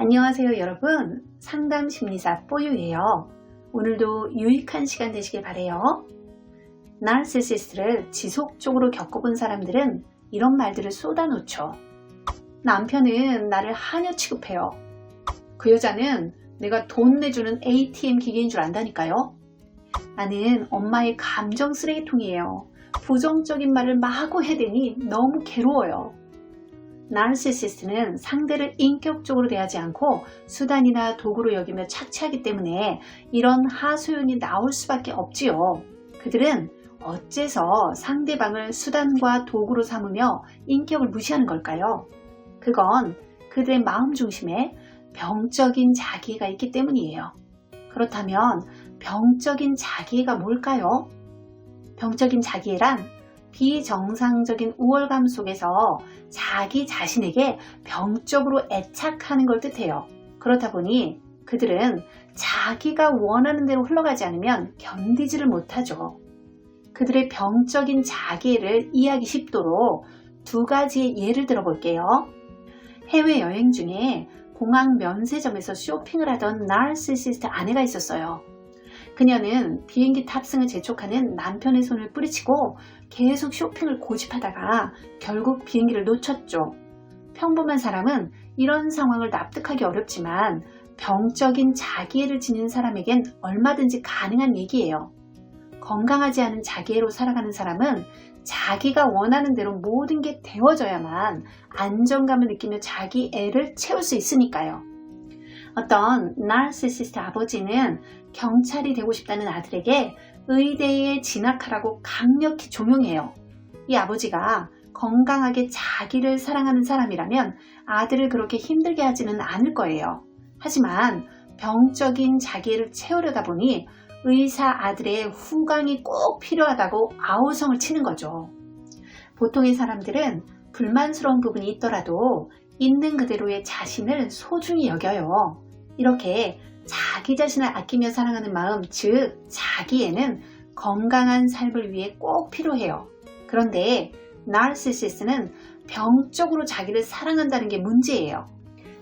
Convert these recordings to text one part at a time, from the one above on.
안녕하세요 여러분. 상담 심리사 뽀유예요. 오늘도 유익한 시간 되시길 바래요. 나르시시스트를 지속적으로 겪어본 사람들은 이런 말들을 쏟아놓죠. 남편은 나를 하녀 취급해요. 그 여자는 내가 돈 내주는 ATM 기계인 줄 안다니까요. 나는 엄마의 감정 쓰레기통이에요. 부정적인 말을 마구 해대니 너무 괴로워요 나르시시스트는 상대를 인격적으로 대하지 않고 수단이나 도구로 여기며 착취하기 때문에 이런 하소연이 나올 수밖에 없지요. 그들은 어째서 상대방을 수단과 도구로 삼으며 인격을 무시하는 걸까요? 그건 그들의 마음 중심에 병적인 자기가 있기 때문이에요. 그렇다면 병적인 자기가 뭘까요? 병적인 자기란 비정상적인 우월감 속에서 자기 자신에게 병적으로 애착하는 걸 뜻해요. 그렇다 보니 그들은 자기가 원하는 대로 흘러가지 않으면 견디지를 못하죠. 그들의 병적인 자기를 이해하기 쉽도록 두 가지의 예를 들어볼게요. 해외 여행 중에 공항 면세점에서 쇼핑을 하던 나르시시스트 아내가 있었어요. 그녀는 비행기 탑승을 재촉하는 남편의 손을 뿌리치고 계속 쇼핑을 고집하다가 결국 비행기를 놓쳤죠. 평범한 사람은 이런 상황을 납득하기 어렵지만 병적인 자기애를 지닌 사람에겐 얼마든지 가능한 얘기예요. 건강하지 않은 자기애로 살아가는 사람은 자기가 원하는 대로 모든 게 되어져야만 안정감을 느끼며 자기 애를 채울 수 있으니까요. 어떤 나르시시스트 아버지는 경찰이 되고 싶다는 아들에게 의대에 진학하라고 강력히 종용해요. 이 아버지가 건강하게 자기를 사랑하는 사람이라면 아들을 그렇게 힘들게 하지는 않을 거예요. 하지만 병적인 자기를 채우려다 보니 의사 아들의 후광이 꼭 필요하다고 아우성을 치는 거죠. 보통의 사람들은 불만스러운 부분이 있더라도 있는 그대로의 자신을 소중히 여겨요. 이렇게 자기 자신을 아끼며 사랑하는 마음, 즉 자기에는 건강한 삶을 위해 꼭 필요해요. 그런데 나르시시스는 병적으로 자기를 사랑한다는 게 문제예요.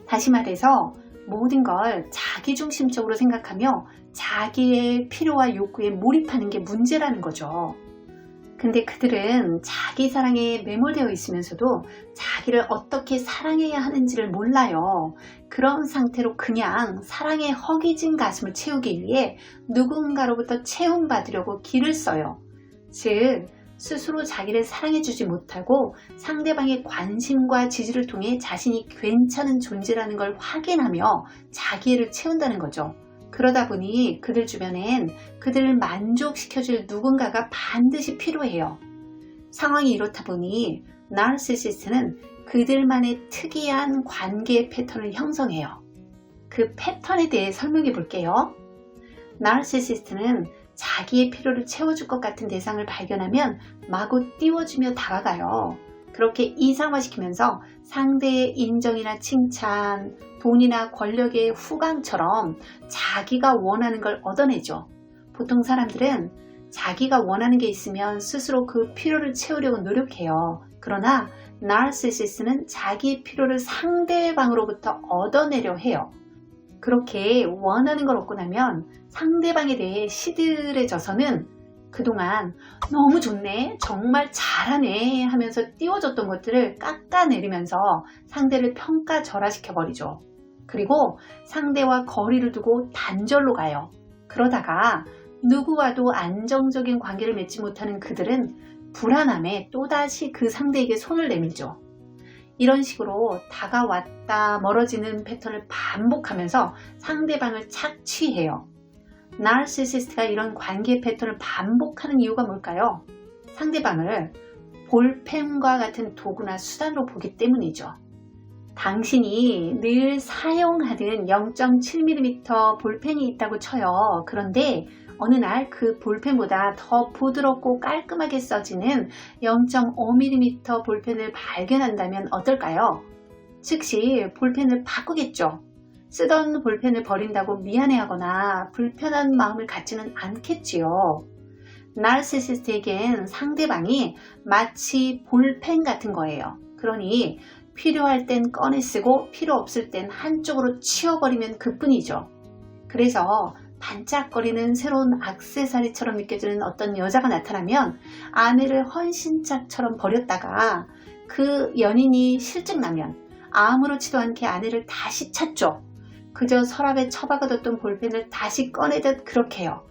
다시 말해서 모든 걸 자기중심적으로 생각하며 자기의 필요와 욕구에 몰입하는 게 문제라는 거죠. 근데 그들은 자기 사랑에 매몰되어 있으면서도 자기를 어떻게 사랑해야 하는지를 몰라요. 그런 상태로 그냥 사랑에 허기진 가슴을 채우기 위해 누군가로부터 채움받으려고 길을 써요. 즉, 스스로 자기를 사랑해주지 못하고 상대방의 관심과 지지를 통해 자신이 괜찮은 존재라는 걸 확인하며 자기를 채운다는 거죠. 그러다 보니 그들 주변엔 그들을 만족시켜줄 누군가가 반드시 필요해요. 상황이 이렇다 보니 나르시시스트는 그들만의 특이한 관계 패턴을 형성해요. 그 패턴에 대해 설명해 볼게요. 나르시시스트는 자기의 필요를 채워줄 것 같은 대상을 발견하면 마구 띄워주며 다가가요. 그렇게 이상화시키면서 상대의 인정이나 칭찬, 돈이나 권력의 후광처럼 자기가 원하는 걸 얻어내죠. 보통 사람들은 자기가 원하는 게 있으면 스스로 그 필요를 채우려고 노력해요. 그러나 나르시시스는 자기의 필요를 상대방으로부터 얻어내려 해요. 그렇게 원하는 걸 얻고 나면 상대방에 대해 시들해져서는 그동안 너무 좋네, 정말 잘하네 하면서 띄워줬던 것들을 깎아내리면서 상대를 평가절하시켜버리죠. 그리고 상대와 거리를 두고 단절로 가요. 그러다가 누구와도 안정적인 관계를 맺지 못하는 그들은 불안함에 또다시 그 상대에게 손을 내밀죠. 이런 식으로 다가왔다 멀어지는 패턴을 반복하면서 상대방을 착취해요. 나르시시스트가 이런 관계 패턴을 반복하는 이유가 뭘까요? 상대방을 볼펜과 같은 도구나 수단으로 보기 때문이죠. 당신이 늘 사용하는 0.7mm 볼펜이 있다고 쳐요. 그런데 어느 날 그 볼펜보다 더 부드럽고 깔끔하게 써지는 0.5mm 볼펜을 발견한다면 어떨까요? 즉시 볼펜을 바꾸겠죠. 쓰던 볼펜을 버린다고 미안해하거나 불편한 마음을 갖지는 않겠지요. 나르시시스트에겐 상대방이 마치 볼펜 같은 거예요. 그러니 필요할 땐 꺼내 쓰고 필요 없을 땐 한쪽으로 치워버리면 그뿐이죠. 그래서 반짝거리는 새로운 악세사리처럼 느껴지는 어떤 여자가 나타나면 아내를 헌신짝처럼 버렸다가 그 연인이 실증나면 아무렇지도 않게 아내를 다시 찾죠. 그저 서랍에 처박아뒀던 볼펜을 다시 꺼내듯 그렇게 해요.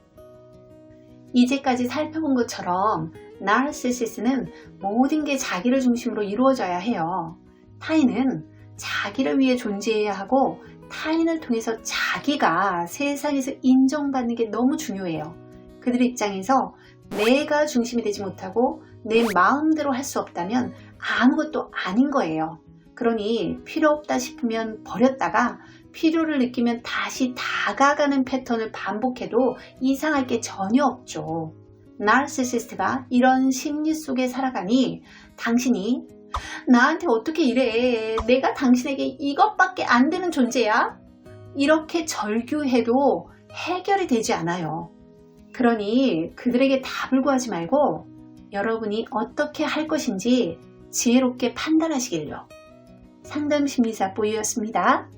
이제까지 살펴본 것처럼 나르시시스는 모든 게 자기를 중심으로 이루어져야 해요. 타인은 자기를 위해 존재해야 하고 타인을 통해서 자기가 세상에서 인정받는 게 너무 중요해요. 그들 입장에서 내가 중심이 되지 못하고 내 마음대로 할 수 없다면 아무것도 아닌 거예요. 그러니 필요 없다 싶으면 버렸다가 필요를 느끼면 다시 다가가는 패턴을 반복해도 이상할 게 전혀 없죠. 나르시시스트가 이런 심리 속에 살아가니 당신이 나한테 어떻게 이래? 내가 당신에게 이것밖에 안 되는 존재야? 이렇게 절규해도 해결이 되지 않아요. 그러니 그들에게 답을 구하지 말고 여러분이 어떻게 할 것인지 지혜롭게 판단하시길요. 상담 심리사 보이였습니다.